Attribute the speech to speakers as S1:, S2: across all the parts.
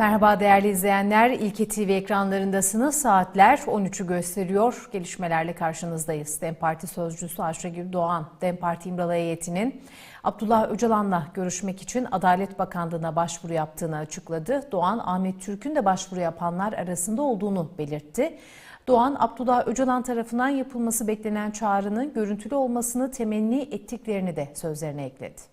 S1: Merhaba değerli izleyenler. İlke TV ekranlarındasınız. Saatler 13'ü gösteriyor. Gelişmelerle karşınızdayız. DEM Parti Sözcüsü Ayşegül Doğan, DEM Parti İmralı heyetinin Abdullah Öcalan'la görüşmek için Adalet Bakanlığı'na başvuru yaptığını açıkladı. Doğan, Ahmet Türk'ün de başvuru yapanlar arasında olduğunu belirtti. Doğan, Abdullah Öcalan tarafından yapılması beklenen çağrının görüntülü olmasını temenni ettiklerini de sözlerine ekledi.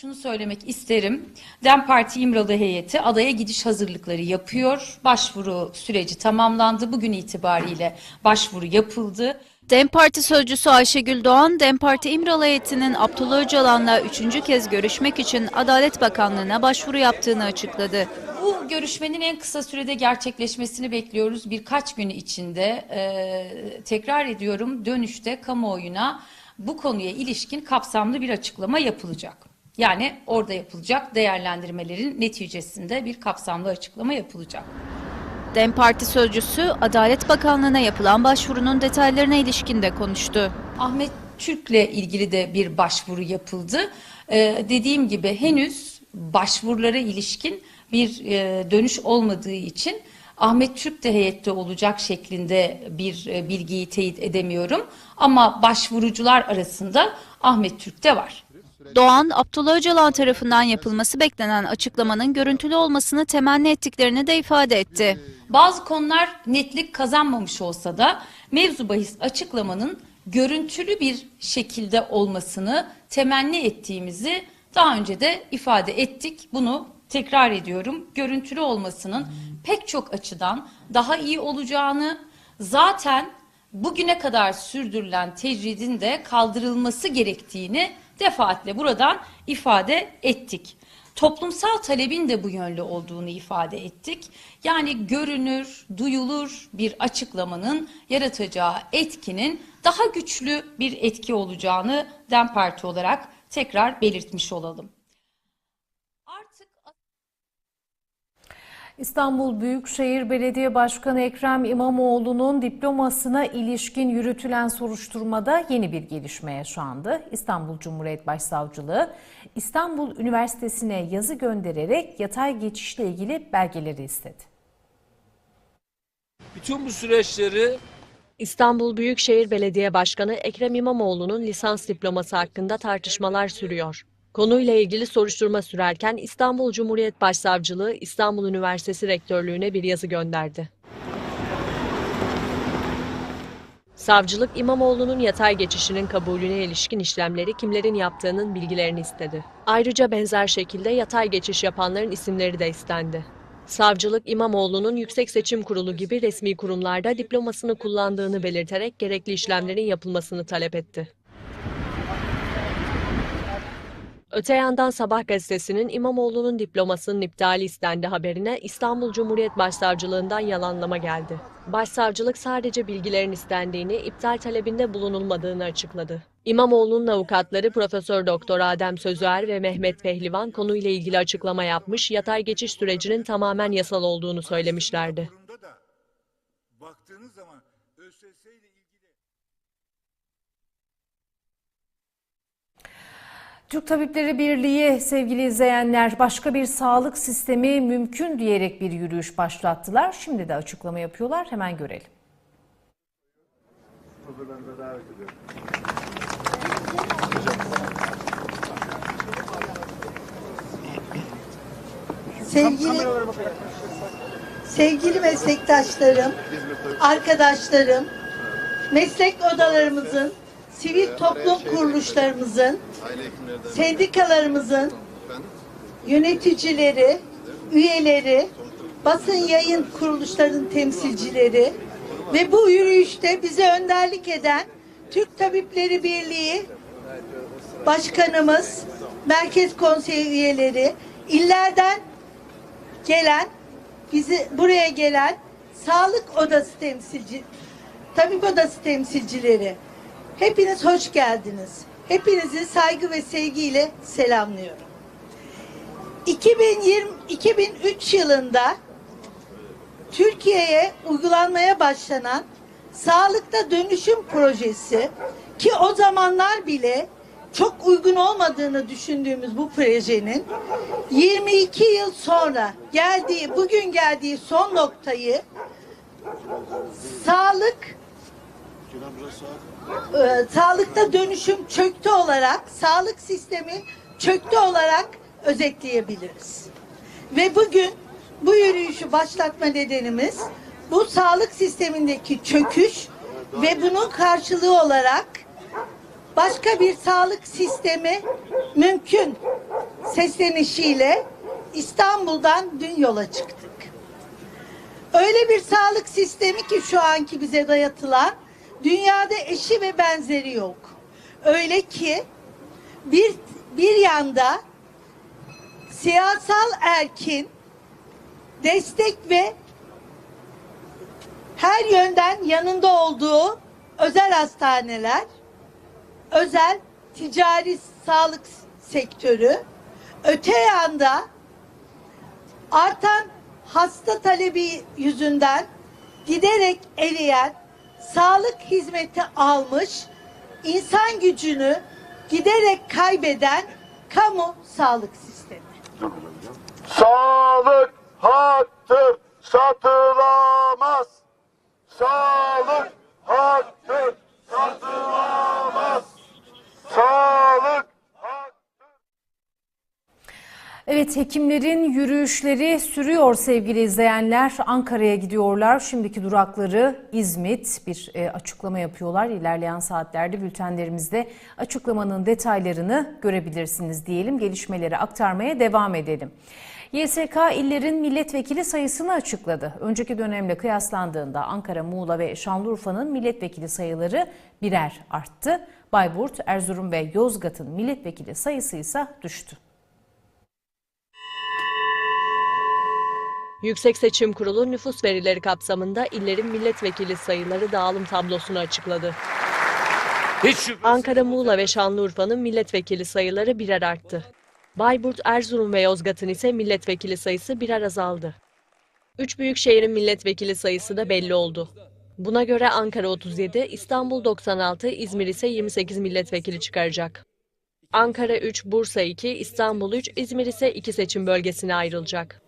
S2: Şunu söylemek isterim. DEM Parti İmralı heyeti adaya gidiş hazırlıkları yapıyor. Başvuru süreci tamamlandı. Bugün itibariyle başvuru yapıldı.
S3: DEM Parti sözcüsü Ayşegül Doğan, DEM Parti İmralı heyetinin Abdullah Öcalan'la üçüncü kez görüşmek için Adalet Bakanlığı'na başvuru yaptığını açıkladı.
S2: Bu görüşmenin en kısa sürede gerçekleşmesini bekliyoruz. Birkaç gün içinde e, tekrar ediyorum dönüşte kamuoyuna bu konuya ilişkin kapsamlı bir açıklama yapılacak. Yani orada yapılacak değerlendirmelerin neticesinde bir kapsamlı açıklama yapılacak.
S3: DEM Parti sözcüsü Adalet Bakanlığı'na yapılan başvurunun detaylarına ilişkin de konuştu.
S2: Ahmet Türk'le ilgili de bir başvuru yapıldı. Ee, dediğim gibi henüz başvurulara ilişkin bir e, dönüş olmadığı için Ahmet Türk de heyette olacak şeklinde bir e, bilgiyi teyit edemiyorum. Ama başvurucular arasında Ahmet Türk de var.
S3: Doğan, Abdullah Öcalan tarafından yapılması beklenen açıklamanın görüntülü olmasını temenni ettiklerini de ifade etti.
S2: Bazı konular netlik kazanmamış olsa da mevzu bahis açıklamanın görüntülü bir şekilde olmasını temenni ettiğimizi daha önce de ifade ettik. Bunu tekrar ediyorum. Görüntülü olmasının pek çok açıdan daha iyi olacağını zaten bugüne kadar sürdürülen tecridin de kaldırılması gerektiğini defaatle buradan ifade ettik. Toplumsal talebin de bu yönlü olduğunu ifade ettik. Yani görünür, duyulur bir açıklamanın yaratacağı etkinin daha güçlü bir etki olacağını DEM Parti olarak tekrar belirtmiş olalım.
S1: İstanbul Büyükşehir Belediye Başkanı Ekrem İmamoğlu'nun diplomasına ilişkin yürütülen soruşturmada yeni bir gelişme yaşandı. İstanbul Cumhuriyet Başsavcılığı İstanbul Üniversitesi'ne yazı göndererek yatay geçişle ilgili belgeleri istedi.
S4: Bütün bu süreçleri
S5: İstanbul Büyükşehir Belediye Başkanı Ekrem İmamoğlu'nun lisans diploması hakkında tartışmalar sürüyor. Konuyla ilgili soruşturma sürerken İstanbul Cumhuriyet Başsavcılığı İstanbul Üniversitesi Rektörlüğü'ne bir yazı gönderdi. Savcılık İmamoğlu'nun yatay geçişinin kabulüne ilişkin işlemleri kimlerin yaptığının bilgilerini istedi. Ayrıca benzer şekilde yatay geçiş yapanların isimleri de istendi. Savcılık İmamoğlu'nun Yüksek Seçim Kurulu gibi resmi kurumlarda diplomasını kullandığını belirterek gerekli işlemlerin yapılmasını talep etti. Öte yandan Sabah gazetesinin İmamoğlu'nun diplomasının iptali istendi haberine İstanbul Cumhuriyet Başsavcılığından yalanlama geldi. Başsavcılık sadece bilgilerin istendiğini, iptal talebinde bulunulmadığını açıkladı. İmamoğlu'nun avukatları Profesör Doktor Adem Sözüer ve Mehmet Pehlivan konuyla ilgili açıklama yapmış, yatay geçiş sürecinin tamamen yasal olduğunu söylemişlerdi.
S6: durumda da baktığınız zaman ÖSS ile ilgili
S1: Türk Tabipleri Birliği sevgili izleyenler başka bir sağlık sistemi mümkün diyerek bir yürüyüş başlattılar. Şimdi de açıklama yapıyorlar. Hemen görelim.
S7: Sevgili sevgili meslektaşlarım, arkadaşlarım, meslek odalarımızın, sivil toplum kuruluşlarımızın, sendikalarımızın yöneticileri, üyeleri, basın yayın kuruluşlarının temsilcileri ve bu yürüyüşte bize önderlik eden Türk Tabipleri Birliği Başkanımız, Merkez Konseyi üyeleri, illerden gelen, bizi buraya gelen sağlık odası temsilci, tabip odası temsilcileri. Hepiniz hoş geldiniz. Hepinizi saygı ve sevgiyle selamlıyorum. 2020 2003 yılında Türkiye'ye uygulanmaya başlanan Sağlıkta Dönüşüm Projesi ki o zamanlar bile çok uygun olmadığını düşündüğümüz bu projenin 22 yıl sonra geldiği, bugün geldiği son noktayı sağlık e, sağlıkta dönüşüm çöktü olarak, sağlık sistemi çöktü olarak özetleyebiliriz. Ve bugün bu yürüyüşü başlatma nedenimiz bu sağlık sistemindeki çöküş ve bunun karşılığı olarak başka bir sağlık sistemi mümkün seslenişiyle İstanbul'dan dün yola çıktık. Öyle bir sağlık sistemi ki şu anki bize dayatılan dünyada eşi ve benzeri yok. Öyle ki bir bir yanda siyasal erkin destek ve her yönden yanında olduğu özel hastaneler, özel ticari sağlık sektörü, öte yanda artan hasta talebi yüzünden giderek eriyen sağlık hizmeti almış insan gücünü giderek kaybeden kamu sağlık sistemi.
S4: Sağlık haktır, satılamaz. Sağlık haktır, satılamaz. Sağlık haktır.
S1: Evet hekimlerin yürüyüşleri sürüyor sevgili izleyenler. Ankara'ya gidiyorlar. Şimdiki durakları İzmit bir e, açıklama yapıyorlar. İlerleyen saatlerde bültenlerimizde açıklamanın detaylarını görebilirsiniz diyelim. Gelişmeleri aktarmaya devam edelim. YSK illerin milletvekili sayısını açıkladı. Önceki dönemle kıyaslandığında Ankara, Muğla ve Şanlıurfa'nın milletvekili sayıları birer arttı. Bayburt, Erzurum ve Yozgat'ın milletvekili sayısı ise düştü.
S5: Yüksek Seçim Kurulu nüfus verileri kapsamında illerin milletvekili sayıları dağılım tablosunu açıkladı. Ankara, Muğla ve Şanlıurfa'nın milletvekili sayıları birer arttı. Bayburt, Erzurum ve Yozgat'ın ise milletvekili sayısı birer azaldı. Üç büyük şehrin milletvekili sayısı da belli oldu. Buna göre Ankara 37, İstanbul 96, İzmir ise 28 milletvekili çıkaracak. Ankara 3, Bursa 2, İstanbul 3, İzmir ise 2 seçim bölgesine ayrılacak.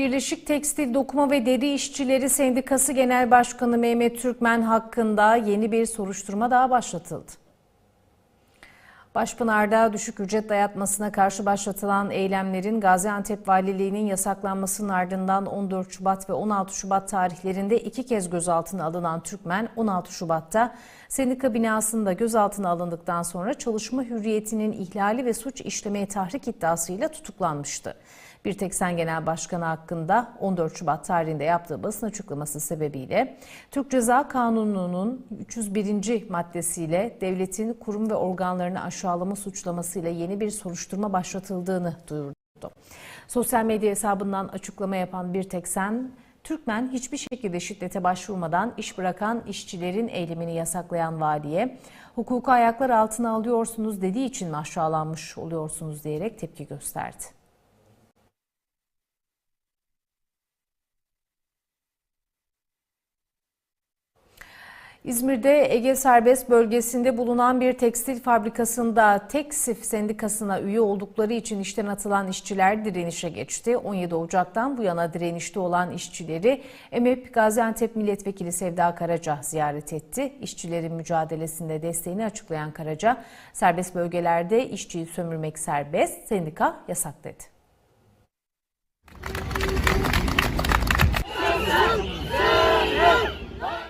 S1: Birleşik Tekstil, Dokuma ve Deri İşçileri Sendikası Genel Başkanı Mehmet Türkmen hakkında yeni bir soruşturma daha başlatıldı. Başpınar'da düşük ücret dayatmasına karşı başlatılan eylemlerin Gaziantep Valiliği'nin yasaklanmasının ardından 14 Şubat ve 16 Şubat tarihlerinde iki kez gözaltına alınan Türkmen 16 Şubat'ta sendika binasında gözaltına alındıktan sonra çalışma hürriyetinin ihlali ve suç işlemeye tahrik iddiasıyla tutuklanmıştı. Bir tek sen Genel Başkanı hakkında 14 Şubat tarihinde yaptığı basın açıklaması sebebiyle Türk Ceza Kanunu'nun 301. maddesiyle devletin kurum ve organlarını aşağılama suçlamasıyla yeni bir soruşturma başlatıldığını duyurdu. Sosyal medya hesabından açıklama yapan bir tek sen Türkmen hiçbir şekilde şiddete başvurmadan iş bırakan işçilerin eylemini yasaklayan valiye hukuku ayaklar altına alıyorsunuz dediği için aşağılanmış oluyorsunuz diyerek tepki gösterdi. İzmir'de Ege Serbest Bölgesi'nde bulunan bir tekstil fabrikasında Teksif Sendikası'na üye oldukları için işten atılan işçiler direnişe geçti. 17 Ocak'tan bu yana direnişte olan işçileri EMEP Gaziantep Milletvekili Sevda Karaca ziyaret etti. İşçilerin mücadelesinde desteğini açıklayan Karaca, serbest bölgelerde işçiyi sömürmek serbest, sendika yasak dedi.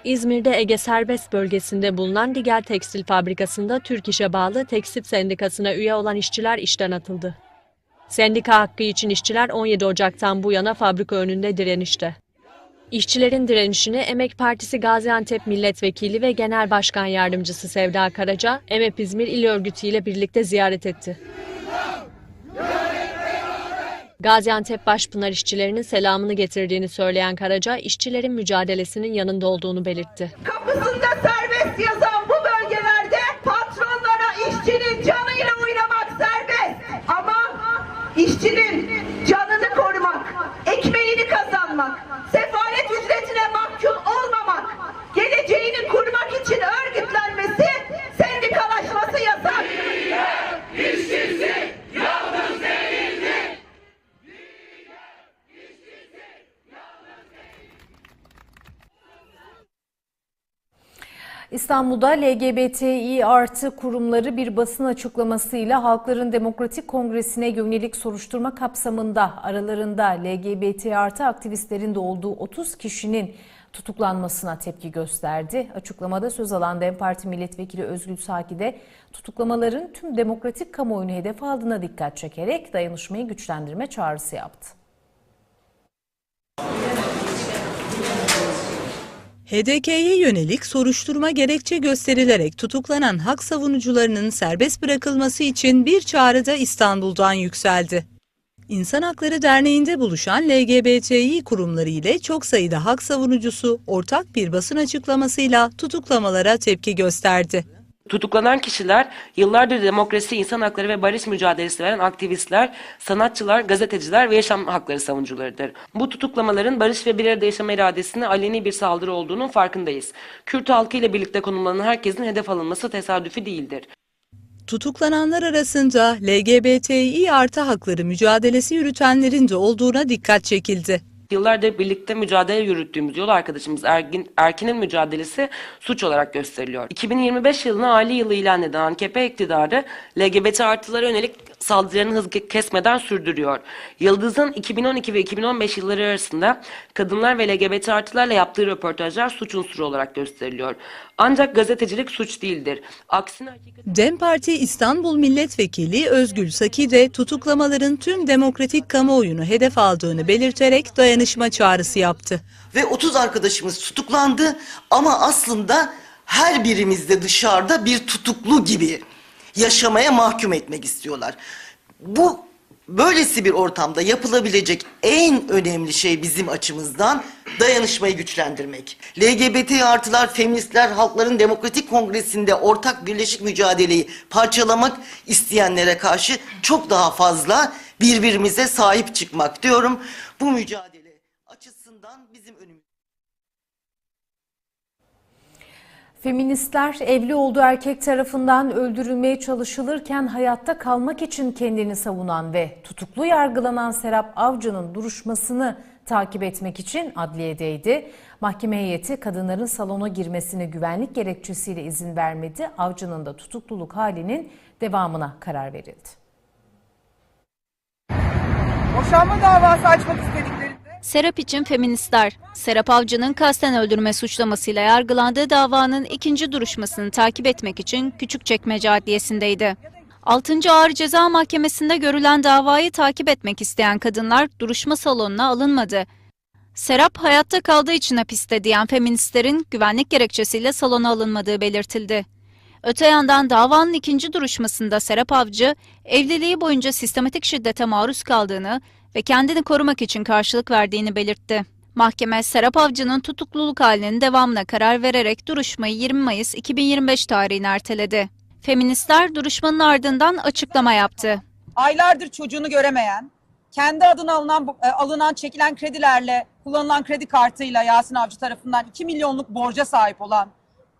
S5: İzmir'de Ege Serbest Bölgesi'nde bulunan Digel Tekstil Fabrikası'nda Türk İş'e bağlı Tekstil Sendikası'na üye olan işçiler işten atıldı. Sendika hakkı için işçiler 17 Ocak'tan bu yana fabrika önünde direnişte. İşçilerin direnişini Emek Partisi Gaziantep Milletvekili ve Genel Başkan Yardımcısı Sevda Karaca, EMEP İzmir İl Örgütü ile birlikte ziyaret etti. Gaziantep Başpınar işçilerinin selamını getirdiğini söyleyen Karaca, işçilerin mücadelesinin yanında olduğunu belirtti.
S8: kapısında
S1: İstanbul'da LGBTİ artı kurumları bir basın açıklamasıyla Halkların Demokratik Kongresi'ne yönelik soruşturma kapsamında aralarında LGBT artı aktivistlerin de olduğu 30 kişinin tutuklanmasına tepki gösterdi. Açıklamada söz alan DEM Parti Milletvekili Özgül Saki de tutuklamaların tüm demokratik kamuoyunu hedef aldığına dikkat çekerek dayanışmayı güçlendirme çağrısı yaptı.
S9: HDK'ye yönelik soruşturma gerekçe gösterilerek tutuklanan hak savunucularının serbest bırakılması için bir çağrı da İstanbul'dan yükseldi. İnsan Hakları Derneği'nde buluşan LGBTİ kurumları ile çok sayıda hak savunucusu ortak bir basın açıklamasıyla tutuklamalara tepki gösterdi.
S10: Tutuklanan kişiler yıllardır demokrasi, insan hakları ve barış mücadelesi veren aktivistler, sanatçılar, gazeteciler ve yaşam hakları savunucularıdır. Bu tutuklamaların barış ve bir arada yaşama iradesine aleni bir saldırı olduğunun farkındayız. Kürt halkı ile birlikte konumlanan herkesin hedef alınması tesadüfi değildir.
S9: Tutuklananlar arasında LGBTİ artı hakları mücadelesi yürütenlerin de olduğuna dikkat çekildi.
S10: Yıllardır birlikte mücadele yürüttüğümüz yol arkadaşımız Ergin, Erkin'in mücadelesi suç olarak gösteriliyor. 2025 yılını Ali yılı ilan eden AKP iktidarı LGBT artılara yönelik saldırılarını hız kesmeden sürdürüyor. Yıldız'ın 2012 ve 2015 yılları arasında kadınlar ve LGBT artılarla yaptığı röportajlar suç unsuru olarak gösteriliyor. Ancak gazetecilik suç değildir. Aksine
S9: DEM Parti İstanbul Milletvekili Özgül Saki de tutuklamaların tüm demokratik kamuoyunu hedef aldığını belirterek dayanışma çağrısı yaptı.
S11: ve 30 arkadaşımız tutuklandı ama aslında her birimizde dışarıda bir tutuklu gibi yaşamaya mahkum etmek istiyorlar. Bu böylesi bir ortamda yapılabilecek en önemli şey bizim açımızdan dayanışmayı güçlendirmek. LGBT artılar, feministler, halkların demokratik kongresinde ortak birleşik mücadeleyi parçalamak isteyenlere karşı çok daha fazla birbirimize sahip çıkmak diyorum. Bu mücadele açısından bizim önümüzde.
S1: Feministler evli olduğu erkek tarafından öldürülmeye çalışılırken hayatta kalmak için kendini savunan ve tutuklu yargılanan Serap Avcı'nın duruşmasını takip etmek için adliyedeydi. Mahkeme heyeti kadınların salona girmesine güvenlik gerekçesiyle izin vermedi. Avcı'nın da tutukluluk halinin devamına karar verildi.
S8: Boşanma davası açmak istediklerinde
S3: Serap için feministler, Serap Avcı'nın kasten öldürme suçlamasıyla yargılandığı davanın ikinci duruşmasını takip etmek için Küçükçekmece Adliyesi'ndeydi. 6. Ağır Ceza Mahkemesi'nde görülen davayı takip etmek isteyen kadınlar duruşma salonuna alınmadı. Serap hayatta kaldığı için hapiste diyen feministlerin güvenlik gerekçesiyle salona alınmadığı belirtildi. Öte yandan davanın ikinci duruşmasında Serap Avcı, evliliği boyunca sistematik şiddete maruz kaldığını ve kendini korumak için karşılık verdiğini belirtti. Mahkeme Serap Avcı'nın tutukluluk halinin devamına karar vererek duruşmayı 20 Mayıs 2025 tarihine erteledi. Feministler duruşmanın ardından açıklama yaptı.
S8: aylardır çocuğunu göremeyen, kendi adına alınan e, alınan çekilen kredilerle kullanılan kredi kartıyla Yasin Avcı tarafından 2 milyonluk borca sahip olan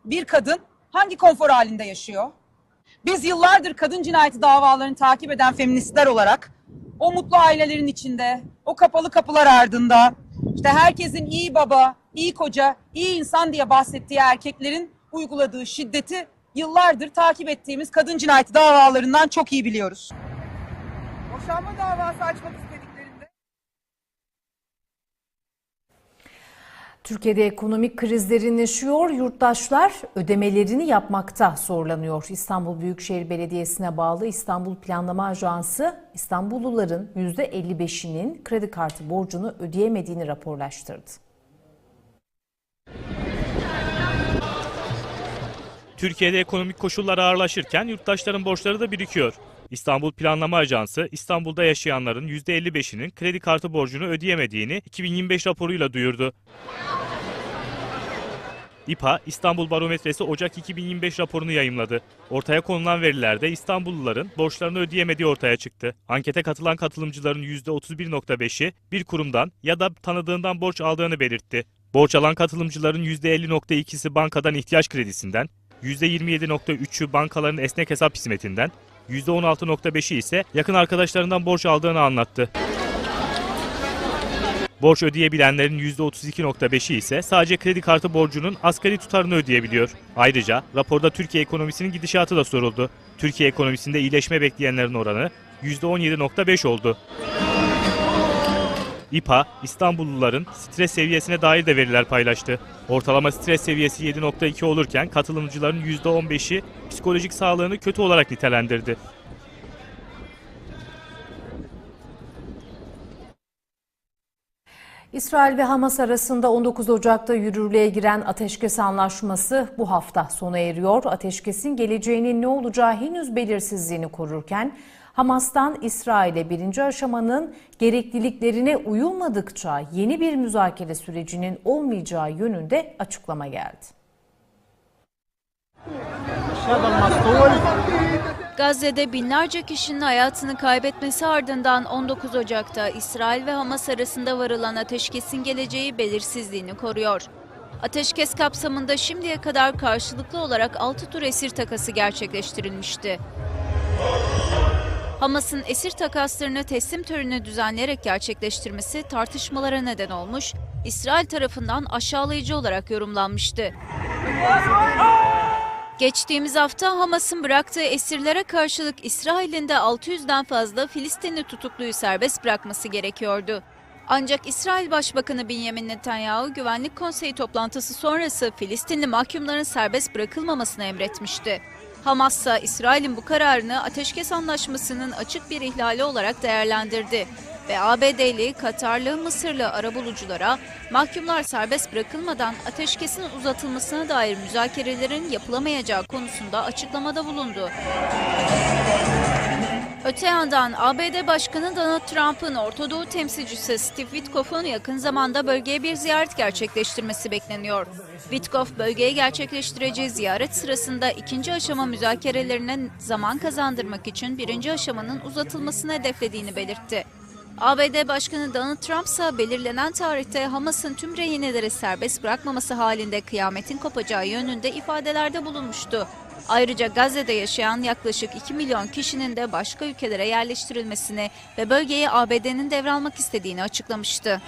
S8: bir kadın hangi konfor halinde yaşıyor? Biz yıllardır kadın cinayeti davalarını takip eden feministler olarak o mutlu ailelerin içinde, o kapalı kapılar ardında işte herkesin iyi baba, iyi koca, iyi insan diye bahsettiği erkeklerin uyguladığı şiddeti yıllardır takip ettiğimiz kadın cinayeti davalarından çok iyi biliyoruz. Boşanma davası açmak
S1: Türkiye'de ekonomik kriz derinleşiyor. Yurttaşlar ödemelerini yapmakta zorlanıyor. İstanbul Büyükşehir Belediyesi'ne bağlı İstanbul Planlama Ajansı İstanbulluların %55'inin kredi kartı borcunu ödeyemediğini raporlaştırdı.
S12: Türkiye'de ekonomik koşullar ağırlaşırken yurttaşların borçları da birikiyor. İstanbul Planlama Ajansı İstanbul'da yaşayanların %55'inin kredi kartı borcunu ödeyemediğini 2025 raporuyla duyurdu. İPA, İstanbul Barometresi Ocak 2025 raporunu yayımladı. Ortaya konulan verilerde İstanbulluların borçlarını ödeyemediği ortaya çıktı. Ankete katılan katılımcıların %31.5'i bir kurumdan ya da tanıdığından borç aldığını belirtti. Borç alan katılımcıların %50.2'si bankadan ihtiyaç kredisinden, %27.3'ü bankaların esnek hesap hizmetinden, %16.5'i ise yakın arkadaşlarından borç aldığını anlattı. Borç ödeyebilenlerin %32.5'i ise sadece kredi kartı borcunun asgari tutarını ödeyebiliyor. Ayrıca raporda Türkiye ekonomisinin gidişatı da soruldu. Türkiye ekonomisinde iyileşme bekleyenlerin oranı %17.5 oldu. İPA, İstanbulluların stres seviyesine dair de veriler paylaştı. Ortalama stres seviyesi 7.2 olurken katılımcıların %15'i psikolojik sağlığını kötü olarak nitelendirdi.
S1: İsrail ve Hamas arasında 19 Ocak'ta yürürlüğe giren ateşkes anlaşması bu hafta sona eriyor. Ateşkesin geleceğinin ne olacağı henüz belirsizliğini korurken Hamas'tan İsrail'e birinci aşamanın gerekliliklerine uyulmadıkça yeni bir müzakere sürecinin olmayacağı yönünde açıklama geldi.
S3: Gazze'de binlerce kişinin hayatını kaybetmesi ardından 19 Ocak'ta İsrail ve Hamas arasında varılan ateşkesin geleceği belirsizliğini koruyor. Ateşkes kapsamında şimdiye kadar karşılıklı olarak 6 tur esir takası gerçekleştirilmişti. Hamas'ın esir takaslarını teslim törenini düzenleyerek gerçekleştirmesi tartışmalara neden olmuş, İsrail tarafından aşağılayıcı olarak yorumlanmıştı. Geçtiğimiz hafta Hamas'ın bıraktığı esirlere karşılık İsrail'in de 600'den fazla Filistinli tutukluyu serbest bırakması gerekiyordu. Ancak İsrail Başbakanı Benjamin Netanyahu Güvenlik Konseyi toplantısı sonrası Filistinli mahkumların serbest bırakılmamasını emretmişti. Hamas ise İsrail'in bu kararını ateşkes anlaşmasının açık bir ihlali olarak değerlendirdi ve ABD'li, Katarlı, Mısırlı arabuluculara mahkumlar serbest bırakılmadan ateşkesin uzatılmasına dair müzakerelerin yapılamayacağı konusunda açıklamada bulundu. Öte yandan ABD Başkanı Donald Trump'ın Orta Doğu temsilcisi Steve Witkoff'un yakın zamanda bölgeye bir ziyaret gerçekleştirmesi bekleniyor. Witkoff bölgeye gerçekleştireceği ziyaret sırasında ikinci aşama müzakerelerine zaman kazandırmak için birinci aşamanın uzatılmasını hedeflediğini belirtti. ABD Başkanı Donald Trump ise belirlenen tarihte Hamas'ın tüm rehineleri serbest bırakmaması halinde kıyametin kopacağı yönünde ifadelerde bulunmuştu. Ayrıca Gazze'de yaşayan yaklaşık 2 milyon kişinin de başka ülkelere yerleştirilmesini ve bölgeyi ABD'nin devralmak istediğini açıklamıştı.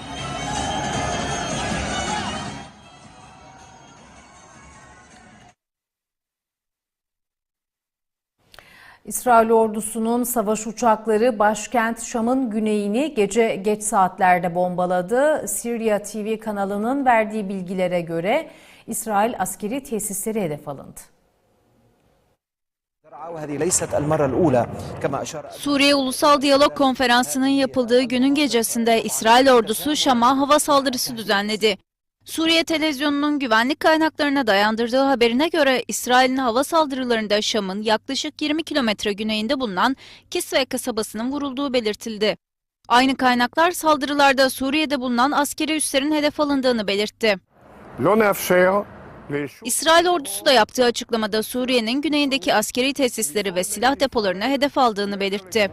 S1: İsrail ordusunun savaş uçakları başkent Şam'ın güneyini gece geç saatlerde bombaladı. Syria TV kanalının verdiği bilgilere göre İsrail askeri tesisleri hedef alındı.
S3: Suriye Ulusal Diyalog Konferansı'nın yapıldığı günün gecesinde İsrail ordusu Şam'a hava saldırısı düzenledi. Suriye televizyonunun güvenlik kaynaklarına dayandırdığı haberine göre İsrail'in hava saldırılarında Şam'ın yaklaşık 20 kilometre güneyinde bulunan Kisve kasabasının vurulduğu belirtildi. Aynı kaynaklar saldırılarda Suriye'de bulunan askeri üslerin hedef alındığını belirtti. İsrail ordusu da yaptığı açıklamada Suriye'nin güneyindeki askeri tesisleri ve silah depolarına hedef aldığını belirtti.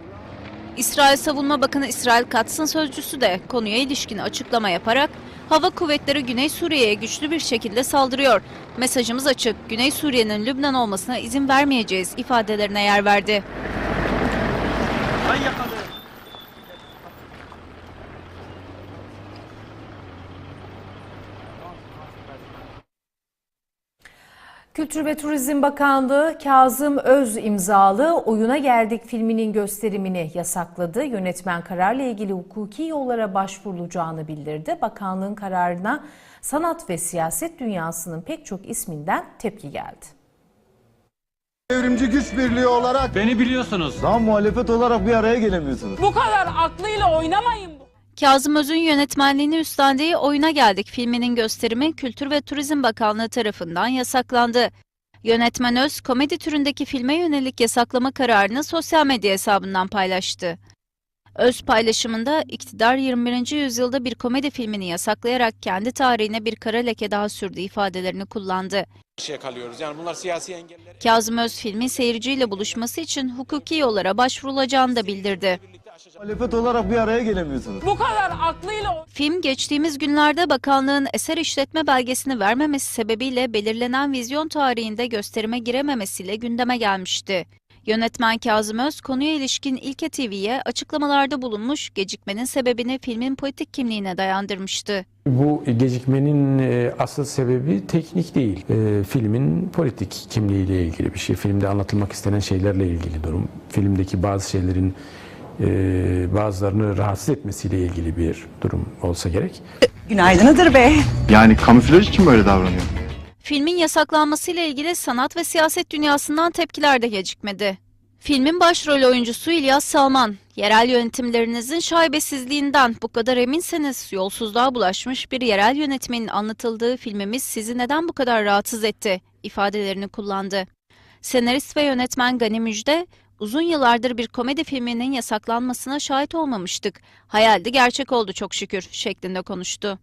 S3: İsrail Savunma Bakanı İsrail Katz'ın sözcüsü de konuya ilişkin açıklama yaparak hava kuvvetleri Güney Suriye'ye güçlü bir şekilde saldırıyor. Mesajımız açık. Güney Suriye'nin Lübnan olmasına izin vermeyeceğiz ifadelerine yer verdi.
S1: Kültür ve Turizm Bakanlığı Kazım Öz imzalı Oyuna Geldik filminin gösterimini yasakladı. Yönetmen kararla ilgili hukuki yollara başvurulacağını bildirdi. Bakanlığın kararına sanat ve siyaset dünyasının pek çok isminden tepki geldi.
S4: Devrimci güç birliği olarak
S13: Beni biliyorsunuz.
S4: daha muhalefet olarak bir araya gelemiyorsunuz.
S8: Bu kadar aklıyla oynamayın.
S3: Kazım Öz'ün yönetmenliğini üstlendiği Oyuna Geldik filminin gösterimi Kültür ve Turizm Bakanlığı tarafından yasaklandı. Yönetmen Öz, komedi türündeki filme yönelik yasaklama kararını sosyal medya hesabından paylaştı. Öz paylaşımında iktidar 21. yüzyılda bir komedi filmini yasaklayarak kendi tarihine bir kara leke daha sürdü ifadelerini kullandı.
S13: Şey kalıyoruz. Yani bunlar siyasi engeller.
S3: Kazım Öz filmin seyirciyle buluşması için hukuki yollara başvurulacağını da bildirdi.
S4: Muhalefet olarak bir araya gelemiyorsunuz.
S8: Bu kadar aklıyla
S3: Film geçtiğimiz günlerde bakanlığın eser işletme belgesini vermemesi sebebiyle belirlenen vizyon tarihinde gösterime girememesiyle gündeme gelmişti. Yönetmen Kazım Öz konuya ilişkin İlke TV'ye açıklamalarda bulunmuş, gecikmenin sebebini filmin politik kimliğine dayandırmıştı.
S14: Bu gecikmenin e, asıl sebebi teknik değil. E, Filmin politik kimliğiyle ilgili bir şey. Filmde anlatılmak istenen şeylerle ilgili durum. Filmdeki bazı şeylerin bazılarını rahatsız etmesiyle ilgili bir durum olsa gerek.
S8: Günaydın Hıdır Bey.
S4: Yani kamuflaj için böyle davranıyor.
S3: Filmin yasaklanmasıyla ilgili sanat ve siyaset dünyasından tepkiler de gecikmedi. Filmin başrol oyuncusu İlyas Salman, yerel yönetimlerinizin şaibesizliğinden bu kadar eminseniz yolsuzluğa bulaşmış bir yerel yönetimin anlatıldığı filmimiz sizi neden bu kadar rahatsız etti ifadelerini kullandı. Senarist ve yönetmen Gani Müjde, uzun yıllardır bir komedi filminin yasaklanmasına şahit olmamıştık. Hayaldi gerçek oldu çok şükür şeklinde konuştu.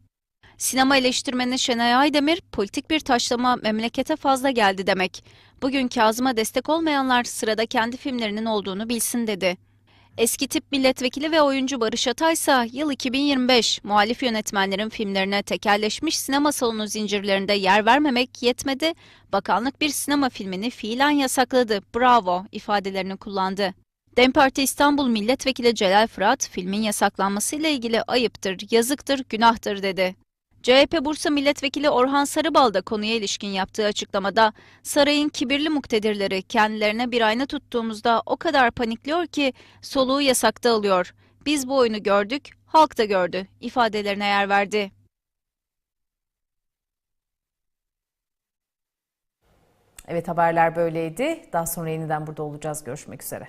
S3: Sinema eleştirmeni Şenay Aydemir, politik bir taşlama memlekete fazla geldi demek. Bugün Kazım'a destek olmayanlar sırada kendi filmlerinin olduğunu bilsin dedi. Eski tip milletvekili ve oyuncu Barış Atay ise yıl 2025 muhalif yönetmenlerin filmlerine tekelleşmiş sinema salonu zincirlerinde yer vermemek yetmedi, bakanlık bir sinema filmini fiilen yasakladı, bravo ifadelerini kullandı. DEM Parti İstanbul Milletvekili Celal Fırat, filmin yasaklanmasıyla ilgili ayıptır, yazıktır, günahtır dedi. CHP Bursa Milletvekili Orhan Sarıbal da konuya ilişkin yaptığı açıklamada, sarayın kibirli muktedirleri kendilerine bir ayna tuttuğumuzda o kadar panikliyor ki soluğu yasakta alıyor. Biz bu oyunu gördük, halk da gördü ifadelerine yer verdi.
S1: Evet haberler böyleydi. Daha sonra yeniden burada olacağız. Görüşmek üzere.